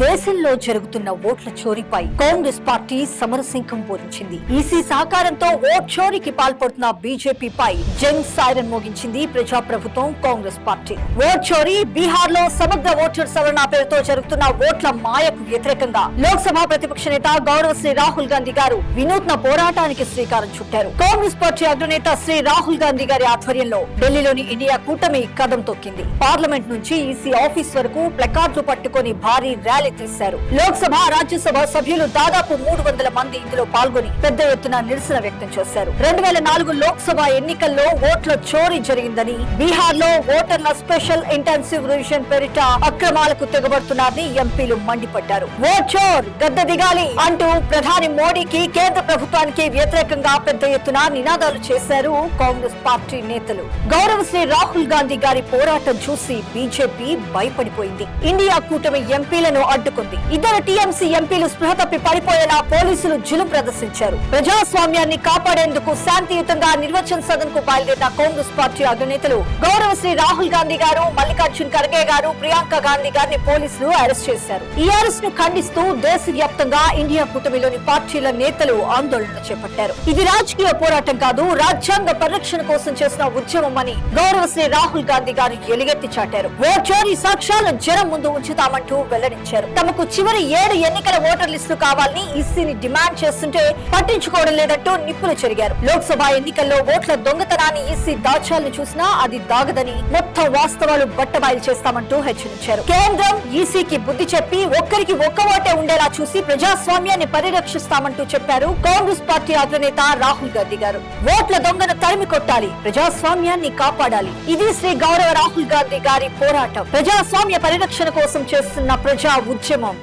దేశంలో జరుగుతున్న ఓట్ల చోరీపై కాంగ్రెస్ పార్టీ సమరసింఖం పూరించింది. ఈసీ సహకారంతో ఓట్ చోరీకి పాల్పడుతున్న బీజేపీపై జంగ్ సైరన్ మోగించింది ప్రజాప్రభుత్వం కాంగ్రెస్ పార్టీ. ఓట్ చోరీ బీహార్లో సమగ్ర ఓటర్ సవరణ పేరుతో జరుగుతున్న ఓట్ల మాయకు వ్యతిరేకంగా లోక్సభ ప్రతిపక్ష నేత గౌరవ శ్రీ రాహుల్ గాంధీ గారు వినూత్న పోరాటానికి శ్రీకారం చుట్టారు. కాంగ్రెస్ పార్టీ అగ్రనేత శ్రీ రాహుల్ గాంధీ గారి ఆధ్వర్యంలో ఢిల్లీలోని ఇండియా కూటమి కదం తొక్కింది. పార్లమెంట్ నుంచి ఈసీ ఆఫీస్ వరకు ప్లకార్డులు పట్టుకొని భారీ ర్యాలీ తీశారు. లోక్సభ రాజ్యసభ సభ్యులు దాదాపు మూడు వందల మంది ఇందులో పాల్గొని పెద్ద ఎత్తున నిరసన వ్యక్తం చేశారు. రెండు వేల నాలుగు లోక్సభ ఎన్నికల్లో ఓట్ల చోరీ జరిగిందని బీహార్లో ఓటర్ల స్పెషల్ ఇంటెన్సివ్ రివిజన్ పేరిట అక్రమాలకు తెగబడుతున్నారని ఎంపీలు మండిపడ్డారు. ఓ చోర్ గద్ద దిగాలి అంటూ ప్రధాని మోడీకి కేంద్ర ప్రభుత్వానికి వ్యతిరేకంగా పెద్ద ఎత్తున నినాదాలు చేశారు కాంగ్రెస్ పార్టీ నేతలు. గౌరవ శ్రీ రాహుల్ గాంధీ గారి పోరాటం చూసి బీజేపీ భయపడిపోయింది. ఇండియా కూటమి ఎంపీలను అడ్డుకుంది. ఇద్దరు టీఎంసీ ఎంపీలు స్పృహ తప్పి పడిపోయేలా పోలీసులు జులు ప్రదర్శించారు. ప్రజాస్వామ్యాన్ని కాపాడేందుకు శాంతియుతంగా నిర్వచన సదన్కు బయలుదేరిన కాంగ్రెస్ పార్టీ అగ్రనేతలు గౌరవ శ్రీ రాహుల్ గాంధీ గారు మల్లికార్జున్ ఖర్గే గారు ప్రియాంక గాంధీ గారిని పోలీసులు అరెస్ట్ చేశారు. ఈ అరెస్ట్ను ఖండిస్తూ దేశవ్యాప్తంగా ఇండియా కూటమిలోని పార్టీల నేతలు ఆందోళన చేపట్టారు. ఇది రాజకీయ పోరాటం కాదు రాజ్యాంగ పరిరక్షణ కోసం చేసిన ఉద్యమం అని గౌరవ శ్రీ రాహుల్ గాంధీ గారు ఎలుగెత్తి చాటారు. ఓ చోరీ సాక్ష్యాలను జనం ముందు ఉంచుతామంటూ వెల్లడించారు. తమకు చివరి ఏడు ఎన్నికల ఓటర్ లిస్టు కావాలని ఈసీని డిమాండ్ చేస్తుంటే పట్టించుకోవడం లేదంటూ నిప్పులు చెరిగారు. లోక్సభ ఎన్నికల్లో ఓట్ల దొంగతనాన్ని ఈసీ దాచాలని చూసినా అది దాగదని మొత్తం వాస్తవాలు బట్టబయలు చేస్తామంటూ హెచ్చరించారు. కేంద్రం ఈసీకి బుద్ధి చెప్పి ఒక్కరికి ఒక్క ఓటే ఉండేలా చూసి ప్రజాస్వామ్యాన్ని పరిరక్షిస్తామంటూ చెప్పారు కాంగ్రెస్ పార్టీ అగ్రనేత రాహుల్ గాంధీ గారు. ఓట్ల దొంగను తరిమి కొట్టాలి ప్రజాస్వామ్యాన్ని కాపాడాలి. ఇది శ్రీ గౌరవ రాహుల్ గాంధీ గారి పోరాటం. ప్రజాస్వామ్య పరిరక్షణ కోసం చేస్తున్న ప్రజా ఉద్యమం